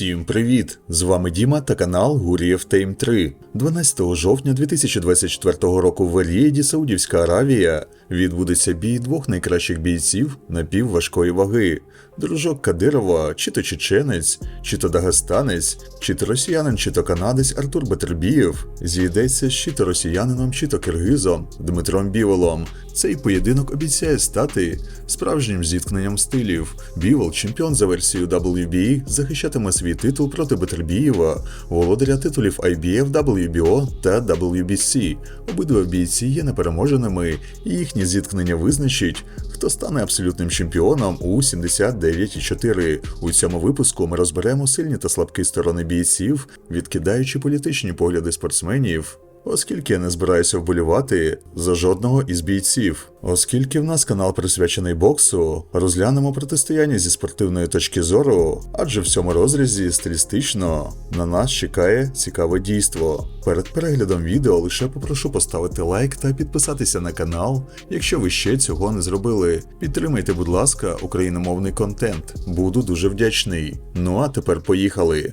Всім привіт! З вами Діма та канал Гурієв Тейм 3. 12 жовтня 2024 року в Ар'єді, Саудівська Аравія, відбудеться бій двох найкращих бійців напівважкої ваги. Дружок Кадирова, чи то чеченець, чи то дагестанець, чи то росіянин, чи то канадець Артур Батербієв зійдеться з чи то росіянином, чи то киргизом Дмитром Біволом. Цей поєдинок обіцяє стати справжнім зіткненням стилів. Бівол, чемпіон за версією WBA, захищатиме свій титул проти Батербієва, володаря титулів IBF, WBO та WBC. Обидва бійці є непереможеними, і їхнє зіткнення визначить, хто стане абсолютним чемпіоном у 79,4. У цьому випуску ми розберемо сильні та слабкі сторони бійців, відкидаючи політичні погляди спортсменів. Оскільки я не збираюся вболівати за жодного із бійців, оскільки в нас канал присвячений боксу, розглянемо протистояння зі спортивної точки зору, адже в цьому розрізі стилістично на нас чекає цікаве дійство. Перед переглядом відео лише попрошу поставити лайк та підписатися на канал, якщо ви ще цього не зробили. Підтримайте, будь ласка, україномовний контент. Буду дуже вдячний. Ну а тепер поїхали.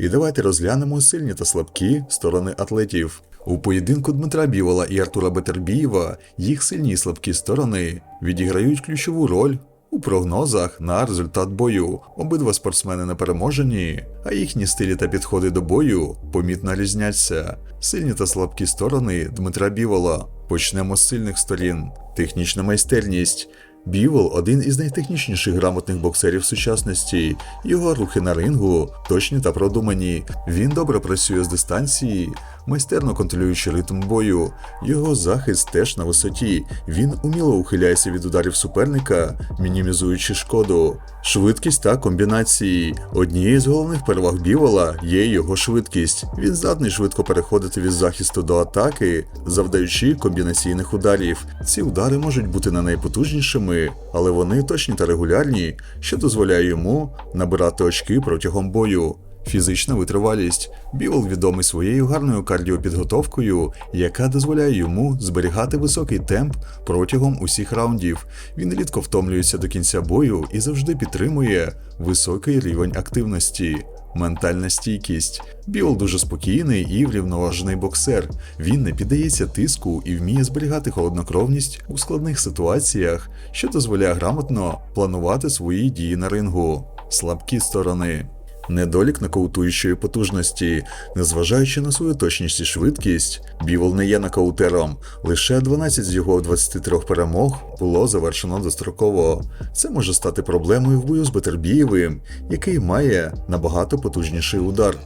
І давайте розглянемо сильні та слабкі сторони атлетів. У поєдинку Дмитра Бівола і Артура Бетербієва їх сильні і слабкі сторони відіграють ключову роль у прогнозах на результат бою. Обидва спортсмени не переможені, а їхні стилі та підходи до бою помітно різняться. Сильні та слабкі сторони Дмитра Бівола. Почнемо з сильних сторін. Технічна майстерність. Бівол один із найтехнічніших грамотних боксерів сучасності. Його рухи на рингу точні та продумані. Він добре працює з дистанції, майстерно контролюючи ритм бою. Його захист теж на висоті. Він уміло ухиляється від ударів суперника, мінімізуючи шкоду. Швидкість та комбінації. Однією з головних переваг Бівола є його швидкість. Він здатний швидко переходити від захисту до атаки, завдаючи комбінаційних ударів. Ці удари можуть бути не найпотужнішими, але вони точні та регулярні, що дозволяє йому набирати очки протягом бою. Фізична витривалість. Бівол відомий своєю гарною кардіопідготовкою, яка дозволяє йому зберігати високий темп протягом усіх раундів. Він рідко втомлюється до кінця бою і завжди підтримує високий рівень активності. Ментальна стійкість. Біол дуже спокійний і врівноважений боксер. Він не піддається тиску і вміє зберігати холоднокровність у складних ситуаціях, що дозволяє грамотно планувати свої дії на рингу. Слабкі сторони. Недолік нокаутуючої потужності, незважаючи на свою точність і швидкість, Бівол не є нокаутером. Лише 12 з його 23 перемог було завершено достроково. Це може стати проблемою в бою з Бетербієвим, який має набагато потужніший удар.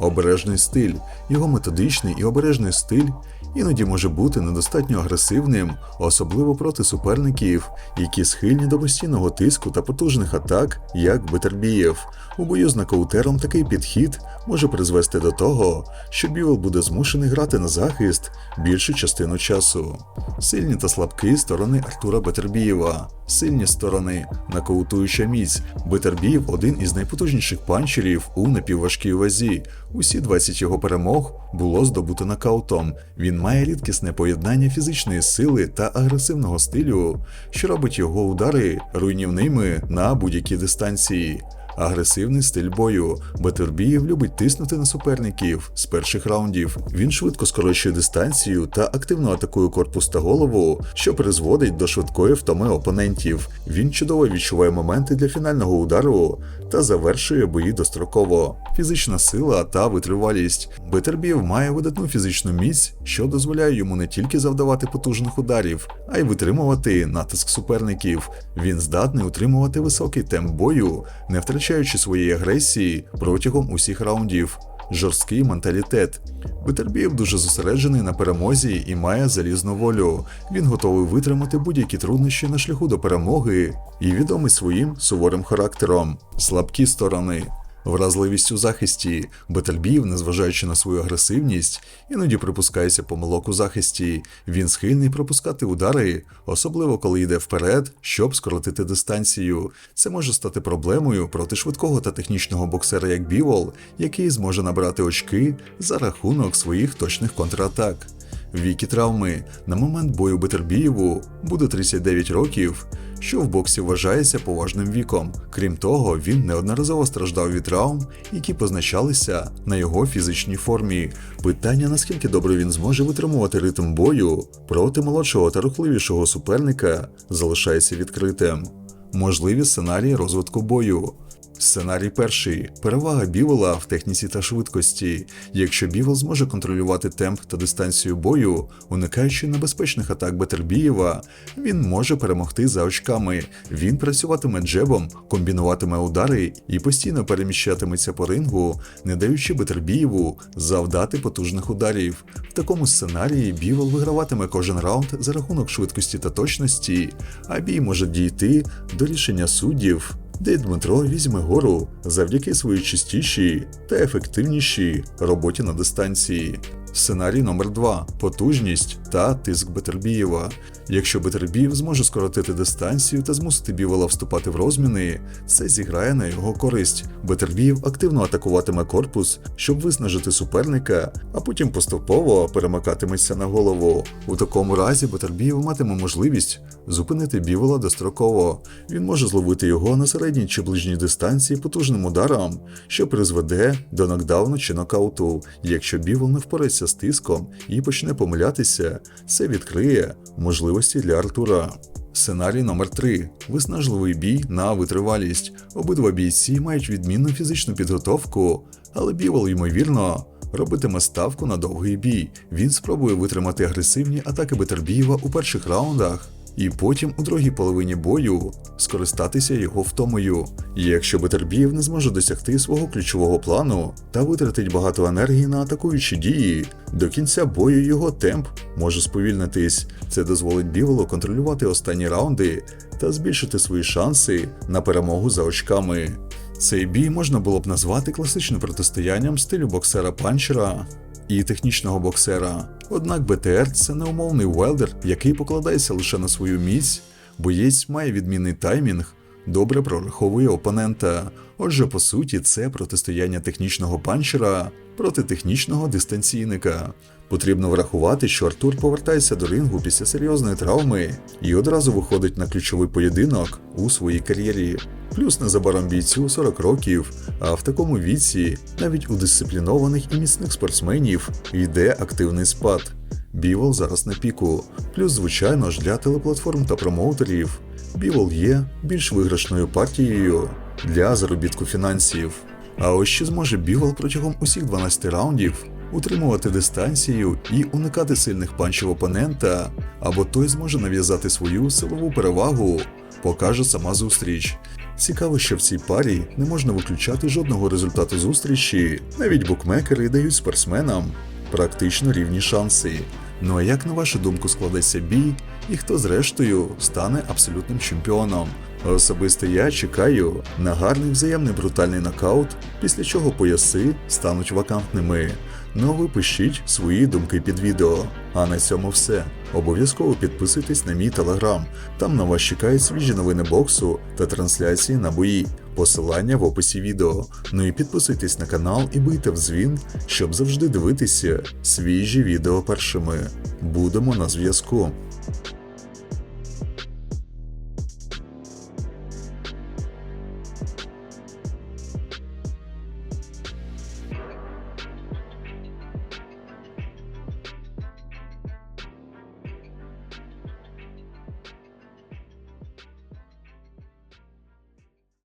Обережний стиль, його методичний і обережний стиль іноді може бути недостатньо агресивним, особливо проти суперників, які схильні до постійного тиску та потужних атак, як Бетербієв. У бою з нокаутером такий підхід може призвести до того, що Бівол буде змушений грати на захист більшу частину часу. Сильні та слабкі сторони Артура Бетербієва. Сильні сторони, нокаутуюча міць. Бетербієв один із найпотужніших панчерів у напівважкій вазі. Усі 20 його перемог було здобуто нокаутом. Він має рідкісне поєднання фізичної сили та агресивного стилю, що робить його удари руйнівними на будь-якій дистанції. Агресивний стиль бою. Бетербієв любить тиснути на суперників з перших раундів. Він швидко скорочує дистанцію та активно атакує корпус та голову, що призводить до швидкої втоми опонентів. Він чудово відчуває моменти для фінального удару та завершує бої достроково. Фізична сила та витривалість. Бетербієв має видатну фізичну міць, що дозволяє йому не тільки завдавати потужних ударів, а й витримувати натиск суперників. Він здатний утримувати високий темп бою, не втрачаючи своєї агресії протягом усіх раундів. Жорсткий менталітет. Бетербієв дуже зосереджений на перемозі і має залізну волю. Він готовий витримати будь-які труднощі на шляху до перемоги і відомий своїм суворим характером. Слабкі сторони. Вразливість у захисті. Бетельбіїв, незважаючи на свою агресивність, іноді припускається помилок у захисті. Він схильний пропускати удари, особливо коли йде вперед, щоб скоротити дистанцію. Це може стати проблемою проти швидкого та технічного боксера як Бівол, який зможе набрати очки за рахунок своїх точних контратак. Віки травми на момент бою Бетербієву буде 39 років, що в боксі вважається поважним віком. Крім того, він неодноразово страждав від травм, які позначалися на його фізичній формі. Питання, наскільки добре він зможе витримувати ритм бою проти молодшого та рухливішого суперника, залишається відкритим. Можливі сценарії розвитку бою. Сценарій перший перевага Бівола в техніці та швидкості. Якщо Бівол зможе контролювати темп та дистанцію бою, уникаючи небезпечних атак Бетербієва, він може перемогти за очками. Він працюватиме джебом, комбінуватиме удари і постійно переміщатиметься по рингу, не даючи Бетербієву завдати потужних ударів. В такому сценарії Бівол виграватиме кожен раунд за рахунок швидкості та точності, а бій може дійти до рішення суддів де Дмитро візьме гору завдяки своїй чистішій та ефективнішій роботі на дистанції. Сценарій номер 2 потужність та тиск Бетербієва. Якщо Бетербієв зможе скоротити дистанцію та змусити Бівола вступати в розміни, це зіграє на його користь. Бетербієв активно атакуватиме корпус, щоб виснажити суперника, а потім поступово перемикатиметься на голову. У такому разі Бетербієв матиме можливість зупинити Бівола достроково. Він може зловити його на середній чи ближній дистанції потужним ударом, що призведе до нокдауну чи нокауту. Якщо Бівол не впорається з тиском і почне помилятися, це відкриє можливості для Артура. Сценарій номер 3 виснажливий бій на витривалість. Обидва бійці мають відмінну фізичну підготовку, але Бівол, ймовірно, робитиме ставку на довгий бій. Він спробує витримати агресивні атаки Бетербієва у перших раундах. І потім у другій половині бою скористатися його втомою. Якщо Бетербієв не зможе досягти свого ключового плану та витратить багато енергії на атакуючі дії, до кінця бою його темп може сповільнитись. Це дозволить Бівелу контролювати останні раунди та збільшити свої шанси на перемогу за очками. Цей бій можна було б назвати класичним протистоянням стилю боксера панчера і технічного боксера. Однак БТР це неумовний велдер, який покладається лише на свою міць. Боєць має відмінний таймінг, добре прораховує опонента. Отже, по суті, це протистояння технічного панчера проти технічного дистанційника. Потрібно врахувати, що Артур повертається до рингу після серйозної травми і одразу виходить на ключовий поєдинок у своїй кар'єрі. Плюс незабаром бійцю 40 років, а в такому віці навіть у дисциплінованих і міцних спортсменів йде активний спад. Бівол зараз на піку. Плюс, звичайно ж, для телеплатформ та промоутерів Бівол є більш виграшною партією для заробітку фінансів. А ось чи зможе Бівол протягом усіх 12 раундів утримувати дистанцію і уникати сильних панчів опонента, або той зможе нав'язати свою силову перевагу, покаже сама зустріч. Цікаво, що в цій парі не можна виключати жодного результату зустрічі. Навіть букмекери дають спортсменам практично рівні шанси. Ну а як на вашу думку складеться бій, і хто зрештою стане абсолютним чемпіоном? Особисто я чекаю на гарний взаємний брутальний нокаут, після чого пояси стануть вакантними. Ну а ви пишіть свої думки під відео. А на цьому все. Обов'язково підписуйтесь на мій телеграм. Там на вас чекають свіжі новини боксу та трансляції на бої. Посилання в описі відео. Ну і підписуйтесь на канал і бийте в дзвін, щоб завжди дивитися свіжі відео першими. Будемо на зв'язку.